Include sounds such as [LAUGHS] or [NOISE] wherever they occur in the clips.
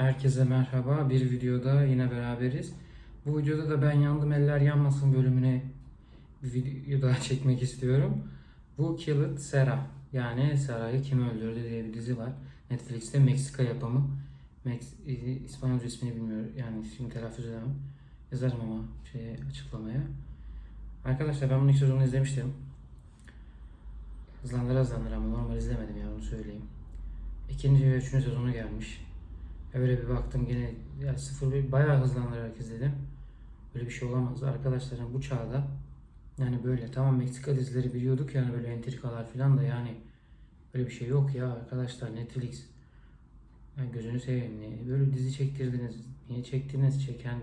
Herkese merhaba. Bir videoda yine beraberiz. Bu videoda da ben yandım eller yanmasın bölümüne bir video daha [LAUGHS] çekmek istiyorum. Bu Killed Sarah yani Sarah'ı kim öldürdü diye bir dizi var. Netflix'te Meksika yapımı. Mex e, İspanyolca ismini bilmiyorum. Yani şimdi telaffuz edemem. Yazarım ama şeye, açıklamaya. Arkadaşlar ben bunun ilk sezonunu izlemiştim. Hızlandıra hızlandıra ama normal izlemedim ya onu söyleyeyim. İkinci ve üçüncü sezonu gelmiş. Öyle bir baktım gene ya sıfır bir bayağı hızlandırarak izledim. Böyle bir şey olamaz. Arkadaşlarım bu çağda yani böyle tamam Meksika dizileri biliyorduk yani böyle entrikalar falan da yani böyle bir şey yok ya arkadaşlar Netflix. Yani gözünü seveyim niye böyle dizi çektirdiniz? Niye çektiniz? Çeken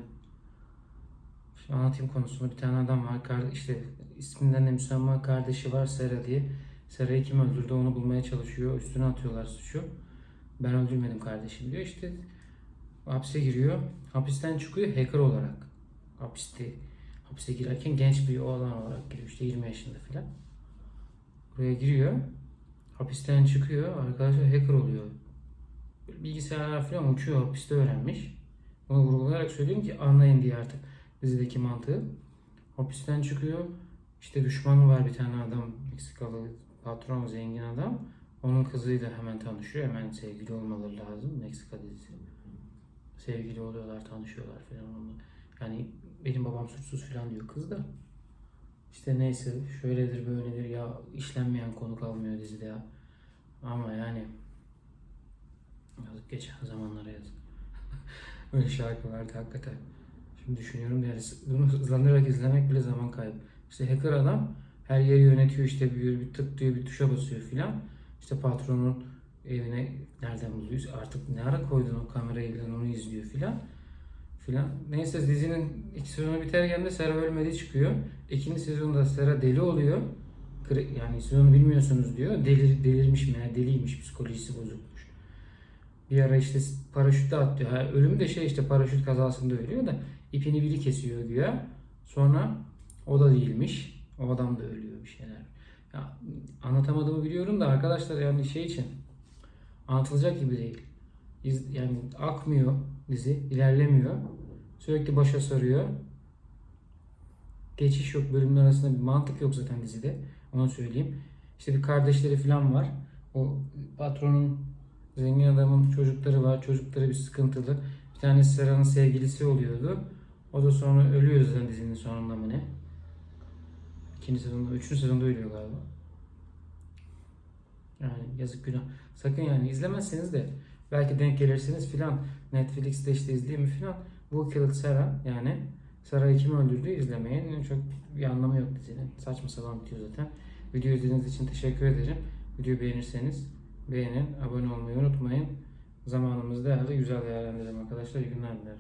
Şimdi anlatayım konusunu. Bir tane adam var. İşte isminden de Müslüman kardeşi var Sera diye. Sera'yı kim öldürdü onu bulmaya çalışıyor. Üstüne atıyorlar suçu. Ben öldürmedim kardeşim diyor. İşte hapse giriyor. Hapisten çıkıyor hacker olarak. Hapiste hapse girerken genç bir oğlan olarak giriyor. İşte 20 yaşında falan. Buraya giriyor. Hapisten çıkıyor. Arkadaşlar hacker oluyor. Bilgisayarlar falan uçuyor. Hapiste öğrenmiş. Bunu vurgulayarak söylüyorum ki anlayın diye artık dizideki mantığı. Hapisten çıkıyor. İşte düşmanı var bir tane adam. Meksikalı patron zengin adam. Onun kızıyla hemen tanışıyor. Hemen sevgili olmaları lazım. Meksika dizisi. Sevgili oluyorlar, tanışıyorlar falan. Yani benim babam suçsuz falan diyor kız da. İşte neyse şöyledir böyledir ya işlenmeyen konu kalmıyor dizide ya. Ama yani yazık geçen zamanlara yazık. [LAUGHS] Öyle şarkı vardı hakikaten. Şimdi düşünüyorum yani bunu hızlandırarak izlemek bile zaman kaybı. İşte hacker adam her yeri yönetiyor işte bir, bir tık diyor bir tuşa basıyor filan. İşte patronun evine nereden buluyor artık ne ara koydun o kamerayı filan onu izliyor filan. Filan. Neyse dizinin ilk sezonu biterken de Sera ölmedi çıkıyor. İkinci sezonda Sera deli oluyor. Yani sezonu bilmiyorsunuz diyor. Delir, delirmiş mi? Yani deliymiş psikolojisi bozukmuş. Bir ara işte paraşütle atlıyor. Ha, ölümü de şey işte paraşüt kazasında ölüyor da ipini biri kesiyor güya. Sonra o da değilmiş. O adam da ölüyor bir şeyler. Ya, anlatamadığımı biliyorum da arkadaşlar yani şey için anlatılacak gibi değil. İz- yani akmıyor dizi, ilerlemiyor. Sürekli başa sarıyor. Geçiş yok, bölümler arasında bir mantık yok zaten dizide. Onu söyleyeyim. İşte bir kardeşleri falan var. O patronun zengin adamın çocukları var. Çocukları bir sıkıntılı. Bir tane Sera'nın sevgilisi oluyordu. O da sonra ölüyor zaten dizinin sonunda mı ne? İkinci sezonda, üçüncü sezonda ölüyor galiba. Yani yazık günah. Sakın yani izlemezseniz de belki denk gelirsiniz filan. Netflix'te işte izleyeyim mi filan. Bu Killed Sarah yani Sarah'ı kim öldürdü izlemeyin. Çok bir anlamı yok dizinin. Saçma sapan bitiyor zaten. Video izlediğiniz için teşekkür ederim. Videoyu beğenirseniz beğenin, abone olmayı unutmayın. Zamanımızı değerli, güzel değerlendirelim arkadaşlar. İyi günler dilerim.